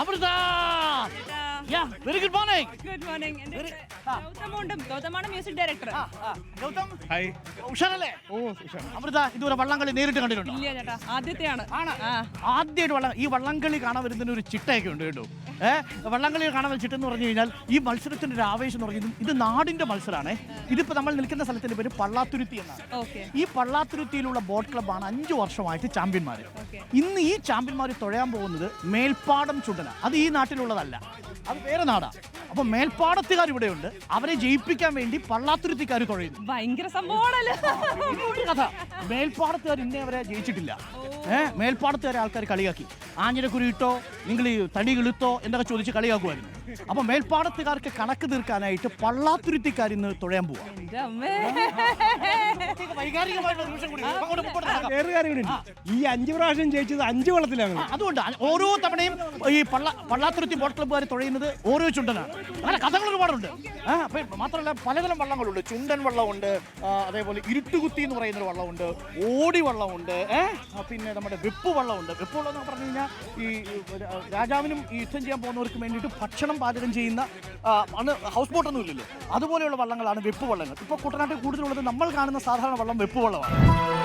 Amrita! Yeah very good morning good morning ഗൗതമുണ്ടും ഗൗതമാണ് music director Gautham? Hi ഉഷാറല്ലേ? ഓ ഉഷാർ അമൃത ഇതുവരെ വള്ളംകളി നേരിട്ട് കണ്ടിട്ടുണ്ടോ? ഇല്ല ചേട്ടാ ആദ്യത്തെയാണ്. ആണ്. ആദ്യമായിട്ട് വള്ളം ഈ വള്ളംകളി കാണാൻ വരുന്നതിന് ഒരു ചിട്ടയൊക്കെ ഉണ്ട് കേട്ടോ. ഏഹ് വള്ളംകളി കാണാൻ വെച്ചിട്ടെന്ന് പറഞ്ഞു കഴിഞ്ഞാൽ ഈ മത്സരത്തിന്റെ ഒരു ആവേശം എന്ന് പറയുന്നത് ഇത് നാടിന്റെ മത്സരമാണ്. ഇതിപ്പോ നമ്മൾ നിൽക്കുന്ന സ്ഥലത്തിന്റെ പേര് പള്ളാത്തുരുത്തി എന്നാണ്. ഈ പള്ളാത്തുരുത്തിയിലുള്ള ബോട്ട് ക്ലബ്ബാണ് അഞ്ചു വർഷമായിട്ട് ചാമ്പ്യന്മാർ ഇന്ന് ഈ ചാമ്പ്യന്മാർ തുഴയാൻ പോകുന്നത് മേൽപ്പാടം ചുണ്ടന. അത് ഈ നാട്ടിലുള്ളതല്ല. അത് വേറെ നാടാ. അപ്പൊ മേൽപ്പാടത്തുകാർ ഇവിടെയുണ്ട്. അവരെ ജയിപ്പിക്കാൻ വേണ്ടി പള്ളാത്തുരുത്തിക്കാർ തുഴയുന്നു. ഭയങ്കര സംഭവമാണല്ലോ. കഥ. മേൽപ്പാടത്തുകാർ ഇന്നേ അവരെ ജയിച്ചിട്ടില്ല. ഏഹ് മേൽപ്പാടത്തുകാരെ ആൾക്കാർ കളിയാക്കി. ആഞ്ഞിരക്കുരി ഇട്ടോ നിങ്ങൾ ഈ തടി കിളുത്തോ എന്നൊക്കെ ചോദിച്ച് കളിയാക്കുമായിരുന്നു അപ്പൊ മേൽപ്പാടത്തുകാർക്ക് കണക്ക് തീർക്കാനായിട്ട് പള്ളാത്തുരുത്തിക്കാരിന്ന് തുഴയാൻ പോവാ. ഈ അഞ്ചു പ്രാവശ്യം ജയിച്ചത് അഞ്ചു വെള്ളത്തിലാണ്. അതുകൊണ്ട് ഓരോ തവണയും ഈ പള്ള പള്ളാത്തുരുത്തി ബോട്ട് ക്ലബ്ബുകാർ തുഴയുന്നത് ഓരോ ചുണ്ടനാണ്. അങ്ങനെ കഥകൾ ഒരുപാടുണ്ട്. മാത്രമല്ല പലതരം വള്ളങ്ങളുണ്ട്. ചുണ്ടൻ വള്ളമുണ്ട് അതേപോലെ ഇരുട്ടുകുത്തി എന്ന് പറയുന്ന ഒരു വള്ളമുണ്ട് ഓടി വള്ളമുണ്ട് പിന്നെ നമ്മുടെ വെപ്പ് വള്ളമുണ്ട്. വെപ്പ് വള്ളം എന്ന് പറഞ്ഞു കഴിഞ്ഞാൽ ഈ രാജാവിനും ഈ യുദ്ധം ചെയ്യാൻ പോകുന്നവർക്ക് വേണ്ടിയിട്ട് ഭക്ഷണം പാചകം ചെയ്യുന്ന അന്ന് ഹൗസ് ബോട്ടൊന്നും ഇല്ലല്ലോ. അതുപോലെയുള്ള വള്ളങ്ങളാണ് വെപ്പ് വള്ളങ്ങൾ. ഇപ്പോൾ കുട്ടനാട്ടിൽ കൂടുതലുള്ളത് നമ്മൾ കാണുന്ന സാധാരണ വള്ളം വെപ്പ് വള്ളമാണ്